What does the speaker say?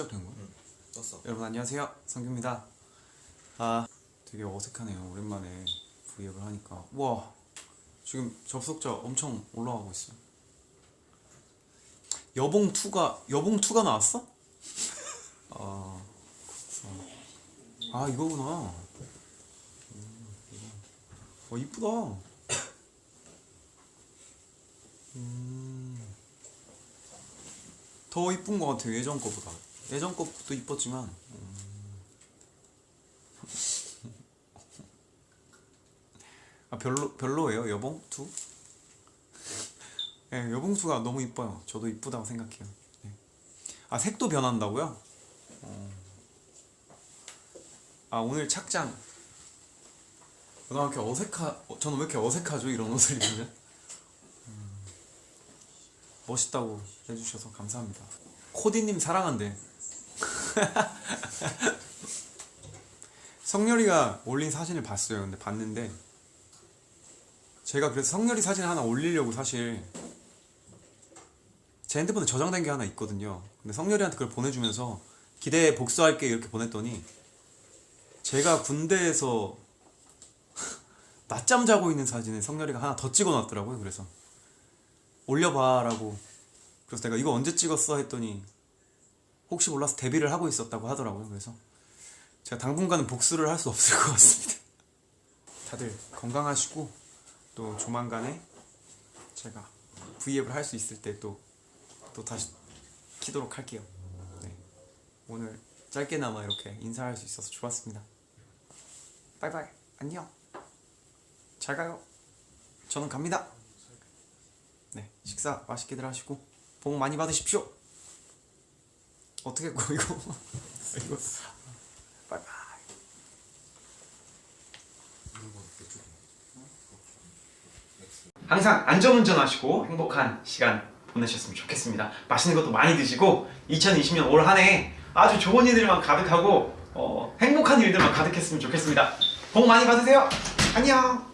시작된 거야? 응 떴어. 여러분 안녕하세요. 성규입니다. 아 되게 어색하네요. 오랜만에 브이앱을 하니까. 와 지금 접속자 엄청 올라가고 있어요. 여봉2가 여봉2가 나왔어? 아 그렇구나. 아 이거구나. 음, 이거. 어 이쁘다. 음, 더 이쁜 것 같아요. 예전 거보다 예전 것도 이뻤지만 음. 아 별로 별로예요 여봉 투? 예 여봉 투가 너무 이뻐요 저도 이쁘다고 생각해요 네. 아 색도 변한다고요? 어. 아 오늘 착장 나왜 이렇게 어색하 어, 저는 왜 이렇게 어색하죠 이런 옷을 입으면 음. 멋있다고 해주셔서 감사합니다 코디님 사랑한대 성렬이가 올린 사진을 봤어요. 근데 봤는데 제가 그래서 성렬이 사진 하나 올리려고 사실 제 핸드폰에 저장된 게 하나 있거든요. 근데 성렬이한테 그걸 보내주면서 기대에 복수할게 이렇게 보냈더니 제가 군대에서 낮잠 자고 있는 사진에 성렬이가 하나 더 찍어놨더라고요. 그래서 올려봐라고 그래서 내가 이거 언제 찍었어 했더니 혹시 몰라서 데뷔를 하고 있었다고 하더라고요. 그래서 제가 당분간은 복수를 할 수 없을 것 같습니다. 다들 건강하시고 또 조만간에 제가 V앱을 할 수 있을 때 또 또 다시 키도록 할게요. 네. 오늘 짧게나마 이렇게 인사할 수 있어서 좋았습니다. 바이바이 안녕. 잘 가요. 저는 갑니다. 네 식사 맛있게들 하시고 복 많이 받으십시오. 어떻게 꺼 이거 이거 바이바이. 항상 안전운전하시고 행복한 시간 보내셨으면 좋겠습니다. 맛있는 것도 많이 드시고 2020년 올 한 해 아주 좋은 일들만 가득하고 어, 행복한 일들만 가득했으면 좋겠습니다. 복 많이 받으세요. 안녕.